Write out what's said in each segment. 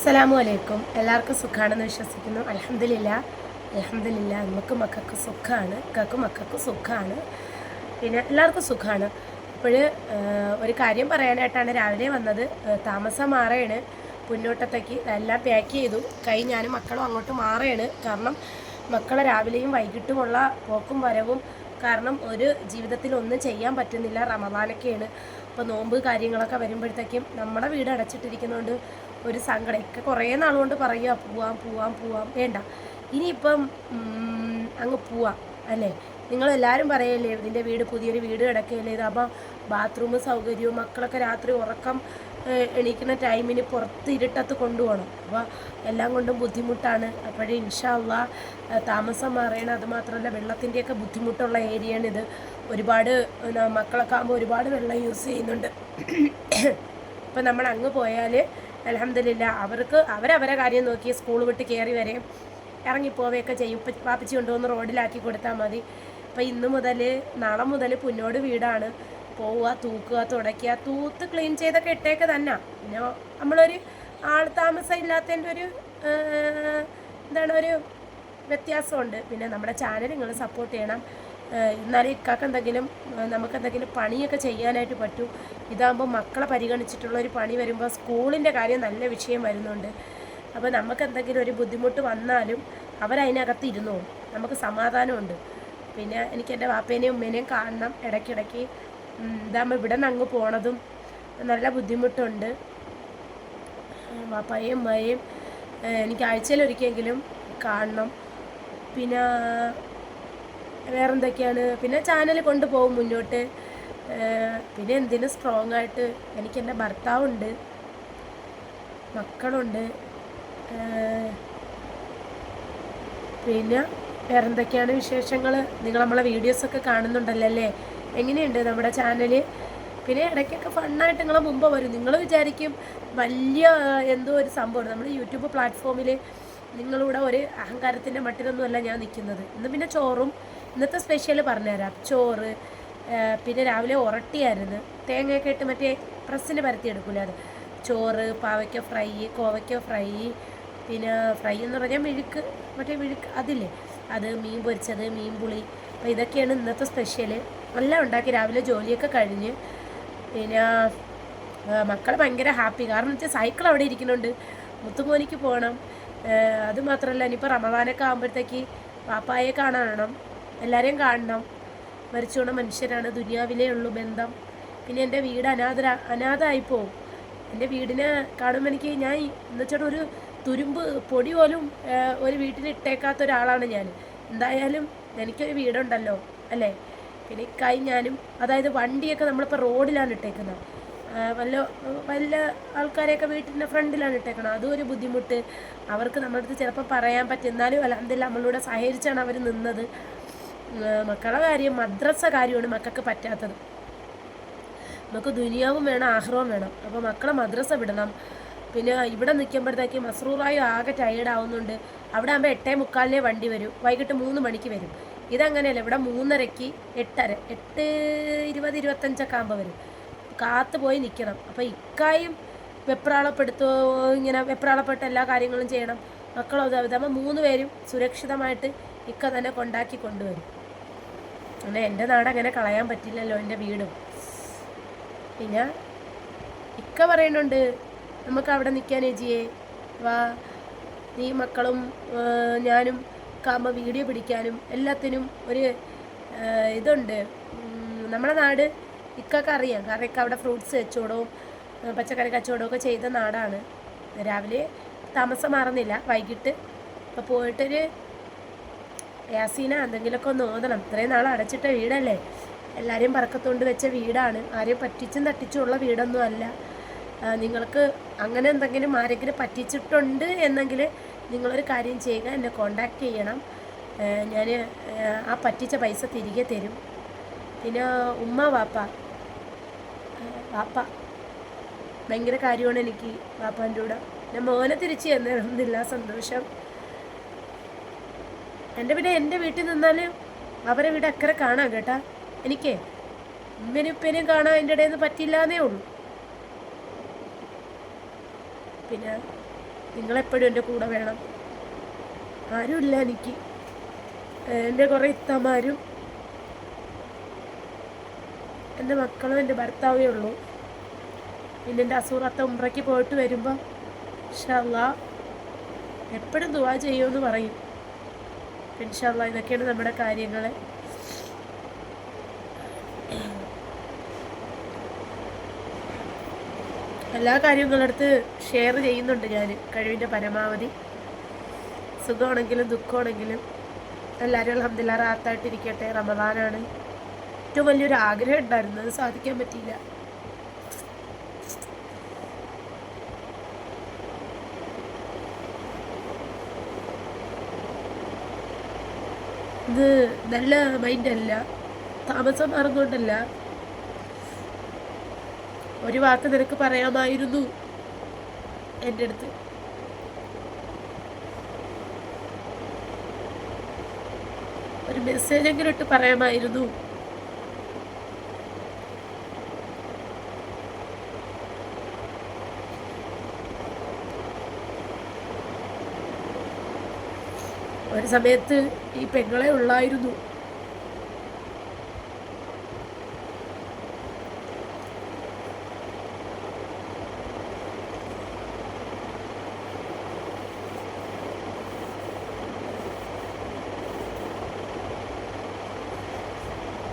അസ്സലാമു അലൈക്കും. എല്ലാവർക്കും സുഖമാണെന്ന് വിശ്വസിക്കുന്നു. അലഹമില്ല അലഹമില്ല നമുക്ക് മക്കൾക്ക് സുഖമാണ് ഇക്കൾക്ക് മക്കൾക്ക് സുഖമാണ് പിന്നെ എല്ലാവർക്കും സുഖമാണ് അപ്പോൾ ഒരു കാര്യം പറയാനായിട്ടാണ് രാവിലെ വന്നത്. താമസം മാറുകയാണ് പുന്നോട്ടത്തേക്ക് എല്ലാം പാക്ക് ചെയ്തു. കൈ ഞാനും മക്കളും അങ്ങോട്ട് മാറുകയാണ് കാരണം മക്കളെ രാവിലെയും വൈകിട്ടുമുള്ള പോക്കും വരവും കാരണം ഒരു ജീവിതത്തിൽ ഒന്നും ചെയ്യാൻ പറ്റുന്നില്ല. റമദാനൊക്കെയാണ്. അപ്പോൾ നോമ്പ് കാര്യങ്ങളൊക്കെ വരുമ്പോഴത്തേക്കും നമ്മുടെ വീട് അടച്ചിട്ടിരിക്കുന്നതുകൊണ്ട് ഒരു സങ്കടം ഒക്കെ കുറേ നാളുകൊണ്ട് പറയുക പോവാം പോവാം പോവാം. വേണ്ട. ഇനിയിപ്പം അങ്ങ് പോവാം അല്ലേ? നിങ്ങളെല്ലാവരും പറയല്ലേ ഇതിന്റെ വീട് പുതിയൊരു വീട് കിടക്കുകയല്ലേ ഇത്? അപ്പോൾ ബാത്റൂം സൗകര്യവും മക്കളൊക്കെ രാത്രി ഉറക്കം എണീക്കുന്ന ടൈമിന് പുറത്ത് ഇരുട്ടത്ത് കൊണ്ടുപോകണം. അപ്പോൾ എല്ലാം കൊണ്ടും ബുദ്ധിമുട്ടാണ്. അപ്പോഴേ ഇൻഷാല്ല താമസം മാറണം. അതുമാത്രമല്ല വെള്ളത്തിന്റെയൊക്കെ ബുദ്ധിമുട്ടുള്ള ഏരിയയാണ് ഇത് ഒരുപാട് മക്കളൊക്കെ ആകുമ്പോൾ ഒരുപാട് വെള്ളം യൂസ് ചെയ്യുന്നുണ്ട്. ഇപ്പം നമ്മൾ അങ്ങ് പോയാൽ അലഹമില്ല അവർക്ക് അവരവരെ കാര്യം നോക്കി സ്കൂൾ വിട്ട് കയറി വരെ ഇറങ്ങിപ്പോവുകയൊക്കെ ചെയ്യും. പാപ്പിച്ച് കൊണ്ടുവന്ന് റോഡിലാക്കി കൊടുത്താൽ മതി. അപ്പം ഇന്ന് മുതൽ നാളെ മുതൽ പുന്നോട് വീടാണ്. പോവുക തൂക്കുക തുടയ്ക്കുക തൂത്ത് ക്ലീൻ ചെയ്തൊക്കെ ഇട്ടേക്ക് തന്നെ. പിന്നെ നമ്മളൊരു ആൾ താമസം ഇല്ലാത്തതിന്റെ ഒരു എന്താണ് ഒരു വ്യത്യാസമുണ്ട്. പിന്നെ നമ്മുടെ ചാനൽ നിങ്ങൾ സപ്പോർട്ട് ചെയ്യണം. എന്നാലും ഇക്കാക്ക് എന്തെങ്കിലും ഏഹ് നമുക്ക് എന്തെങ്കിലും പണിയൊക്കെ ചെയ്യാനായിട്ട് പറ്റൂ. ഇതാകുമ്പോൾ മക്കളെ പരിഗണിച്ചിട്ടുള്ള ഒരു പണി വരുമ്പോൾ സ്കൂളിന്റെ കാര്യം നല്ല വിഷയം വരുന്നുണ്ട്. അപ്പോൾ നമുക്ക് എന്തെങ്കിലും ഒരു ബുദ്ധിമുട്ട് വന്നാലും അവരതിനകത്ത് ഇരുന്നോ? നമുക്ക് സമാധാനമുണ്ട്. പിന്നെ എനിക്ക് എന്റെ വാപ്പേനെയും ഉമ്മേനെയും കാണണം ഇടയ്ക്കിടയ്ക്ക്. ഇതാകുമ്പോൾ ഇവിടെ നിന്ന് അങ്ങ് പോണതും നല്ല ബുദ്ധിമുട്ടുണ്ട്. വാപ്പായും ഉമ്മയും എനിക്ക് ആഴ്ചയിലൊരിക്കെങ്കിലും കാണണം. പിന്നെ വേറെന്തൊക്കെയാണ്? പിന്നെ ചാനൽ കൊണ്ടുപോകും മുന്നോട്ട്. പിന്നെ എന്തിനും സ്ട്രോങ് ആയിട്ട് എനിക്ക് എന്റെ ഭർത്താവുണ്ട്. മക്കളുണ്ട്. പിന്നെ വേറെന്തൊക്കെയാണ് വിശേഷങ്ങൾ നിങ്ങൾ നമ്മളെ വീഡിയോസൊക്കെ കാണുന്നുണ്ടല്ലോ അല്ലേ? എങ്ങനെയുണ്ട് നമ്മുടെ ചാനൽ പിന്നെ ഇടയ്ക്കൊക്കെ ഫണ്ണായിട്ട് നിങ്ങളെ മുമ്പ് വരും. നിങ്ങൾ വിചാരിക്കും വലിയ എന്തോ ഒരു സംഭവമാണ് നമ്മുടെ യൂട്യൂബ് പ്ലാറ്റ്ഫോമിൽ നിങ്ങളിവിടെ ഒരു അഹങ്കാരത്തിന്റെ മട്ടിലൊന്നുമല്ല ഞാൻ നിൽക്കുന്നത്. ഇന്ന് പിന്നെ ചോറും ഇന്നത്തെ സ്പെഷ്യൽ പറഞ്ഞുതരാം. ചോറ് പിന്നെ രാവിലെ ഉറട്ടിയായിരുന്നു തേങ്ങയൊക്കെ ഇട്ട് മറ്റേ പ്രസ്സിന് പരത്തിയെടുക്കില്ല അത്. ചോറ് പാവയ്ക്ക ഫ്രൈ കോവയ്ക്ക ഫ്രൈ പിന്നെ ഫ്രൈ എന്ന് പറഞ്ഞാൽ മെഴുക്ക് മറ്റേ മെഴുക്ക് അതില്ലേ? അത് മീൻ പൊരിച്ചത് മീൻ പുളി. അപ്പോൾ ഇതൊക്കെയാണ് ഇന്നത്തെ സ്പെഷ്യൽ എല്ലാം ഉണ്ടാക്കി രാവിലെ ജോലിയൊക്കെ കഴിഞ്ഞ് പിന്നെ മക്കൾ ഭയങ്കര ഹാപ്പി കാരണം വെച്ചാൽ സൈക്കിൾ അവിടെ ഇരിക്കുന്നുണ്ട്. മുത്തുമോനിക്ക് പോകണം അതുമാത്രമല്ല ഇനിയിപ്പോൾ റമദാനൊക്കെ ആകുമ്പോഴത്തേക്ക് പാപ്പായെ കാണണം എല്ലാവരെയും കാണണം. മരിച്ചോണ മനുഷ്യരാണ്. ദുനിയാവിലേ ഉള്ളൂ ബന്ധം. പിന്നെ എന്റെ വീട് അനാഥര അനാഥമായി പോവും എന്റെ വീടിനെ കാണുമ്പോൾ എനിക്ക് ഞാൻ എന്ന് വെച്ചാൽ ഒരു തുരുമ്പ് പൊടി പോലും ഒരു വീട്ടിൽ ഇട്ടേക്കാത്ത ഒരാളാണ് ഞാൻ. എന്തായാലും എനിക്കൊരു വീടുണ്ടല്ലോ അല്ലേ? പിന്നെ കൈ ഞാനും അതായത് വണ്ടിയൊക്കെ നമ്മളിപ്പോൾ റോഡിലാണ് ഇട്ടേക്കുന്നത്. വല്ല വല്ല ആൾക്കാരെയൊക്കെ വീട്ടിന്റെ ഫ്രണ്ടിലാണ് ഇട്ടേക്കണം അതും ഒരു ബുദ്ധിമുട്ട്. അവർക്ക് നമ്മുടെ അടുത്ത് ചിലപ്പോൾ പറയാൻ പറ്റും എന്നാലും എന്തെല്ലാം നമ്മളൂടെ സഹകരിച്ചാണ് അവർ നിന്നത്. ആ, മക്കളെ കാര്യം മദ്രസ കാര്യമാണ് മക്കൾക്ക് പറ്റാത്തത്. നമുക്ക് ദുനിയാവും വേണം ആഹ്റവും വേണം. അപ്പോൾ മക്കളെ മദ്രസ വിടണം. പിന്നെ ഇവിടെ നിൽക്കുമ്പോഴത്തേക്ക് മസ്രൂറായി ആകെ ടയേർഡ് ആവുന്നുണ്ട്. അവിടെ ആകുമ്പോൾ എട്ടേ മുക്കാലിനെ വണ്ടി വരും. വൈകിട്ട് മൂന്ന് മണിക്ക് വരും. ഇതങ്ങനെയല്ല ഇവിടെ മൂന്നരയ്ക്ക് എട്ടര എട്ട് ഇരുപത് ഇരുപത്തഞ്ചൊക്കെ ആകുമ്പോൾ വരും. കാത്തു പോയി നിൽക്കണം അപ്പോൾ ഇക്കായും വെപ്രാളപ്പെടുത്തോ ഇങ്ങനെ വെപ്രാളപ്പെട്ട എല്ലാ കാര്യങ്ങളും ചെയ്യണം. മക്കളോ ഇതാകുമ്പോൾ മൂന്ന് പേരും സുരക്ഷിതമായിട്ട് ഇക്ക തന്നെ കൊണ്ടാക്കി കൊണ്ടുവരും. അങ്ങനെ എന്റെ നാട് അങ്ങനെ കളയാൻ പറ്റില്ലല്ലോ എന്റെ വീടും. പിന്നെ ഇക്ക പറയുന്നുണ്ട് നമുക്ക് അവിടെ നിൽക്കാൻ ഏജിയെ വാ നീ മക്കളും ഞാനും കാമ്പ വീഡിയോ പിടിക്കാനും എല്ലാത്തിനും ഒരു ഇതുണ്ട്. നമ്മുടെ നാട് ഇക്കൊക്കെ അറിയാം. കാരണം ഇക്ക അവിടെ ഫ്രൂട്ട്സ് കച്ചവടവും പച്ചക്കറി കച്ചവടവും ഒക്കെ ചെയ്ത നാടാണ്. രാവിലെ താമസം മാറുന്നില്ല. വൈകിട്ട് ഇപ്പോൾ പോയിട്ടൊരു യാസീന എന്തെങ്കിലുമൊക്കെ ഒന്ന് ഓതണം. ഇത്രയും നാൾ അടച്ചിട്ട വീടല്ലേ? എല്ലാവരെയും പറക്കത്തോണ്ട് വെച്ച വീടാണ്. ആരെയും പറ്റിച്ചും തട്ടിച്ചും ഉള്ള വീടൊന്നും അല്ല. നിങ്ങൾക്ക് അങ്ങനെ എന്തെങ്കിലും ആരെങ്കിലും പറ്റിച്ചിട്ടുണ്ട് എന്നെങ്കിൽ നിങ്ങളൊരു കാര്യം ചെയ്യുക. എന്നെ കോണ്ടാക്ട് ചെയ്യണം. ഞാൻ ആ പറ്റിച്ച പൈസ തിരികെ തരും. പിന്നെ ഉമ്മ വാപ്പ. വാപ്പ. ഭയങ്കര കാര്യമാണ് എനിക്ക് വാപ്പാന്റെ കൂടെ. ഞാൻ മോനെ തിരിച്ച് തന്നിരുന്നില്ല സന്തോഷം. എന്റെ പിന്നെ എന്റെ വീട്ടിൽ നിന്നാൽ അവരെ വീട് അക്കരെ കാണാം കേട്ടാ. എനിക്കേ ഉമ്മനും ഉപ്പേനും കാണാൻ എന്റെ ഇടയിൽ നിന്ന് പറ്റില്ലാന്നേ ഉള്ളൂ. പിന്നെ നിങ്ങളെപ്പോഴും എന്റെ കൂടെ വേണം. ആരുമില്ല എനിക്ക്. എന്റെ കുറേ ഇത്തമാരും എന്റെ മക്കളും എന്റെ ഭർത്താവേ ഉള്ളൂ. പിന്നെ എന്റെ അസൂറത്ത ഉമ്രയ്ക്ക് പോയിട്ട് വരുമ്പോൾ ഇൻഷല്ല എപ്പോഴും ദുവാ ചെയ്യുമെന്ന് പറയും. ഇൻഷല്ല ഇതൊക്കെയാണ് നമ്മുടെ കാര്യങ്ങൾ എല്ലാ കാര്യങ്ങളടുത്ത് ഷെയർ ചെയ്യുന്നുണ്ട് ഞാൻ കഴിവിന്റെ പരമാവധി. സുഖമാണെങ്കിലും ദുഃഖമാണെങ്കിലും എല്ലാവരും അലഹമ്മദില്ല റാത്തായിട്ടിരിക്കട്ടെ റമദാനാണ്. ഏറ്റവും വലിയൊരു ആഗ്രഹം ഉണ്ടായിരുന്നു അത് സാധിക്കാൻ പറ്റിയില്ല. ഇത് നല്ല മൈൻഡല്ല താമസം മാറുന്നുകൊണ്ടല്ല ഒരു വാക്ക് നിനക്ക് പറയാമായിരുന്നു എന്റെ അടുത്ത്. ഒരു മെസ്സേജ് എങ്കിലും ഇട്ട് പറയാമായിരുന്നു. ഒരു സമയത്ത് ഈ പെങ്ങളെ ഉള്ളായിരുന്നു.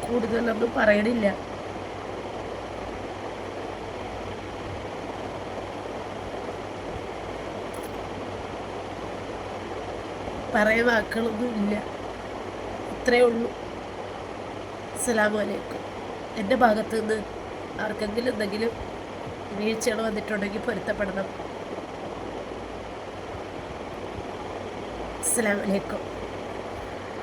കൂടുതലൊന്നും പറയണില്ല. പറയാൻ വാക്കുകളൊന്നും ഇല്ല. ഇത്രയേ ഉള്ളൂ. അസ്സലാമു അലൈക്കും എന്റെ ഭാഗത്ത് നിന്ന് ആർക്കെങ്കിലും എന്തെങ്കിലും വീഴ്ചകൾ വന്നിട്ടുണ്ടെങ്കിൽ പൊരുത്തപ്പെടണം. അസ്സലാമു അലൈക്കും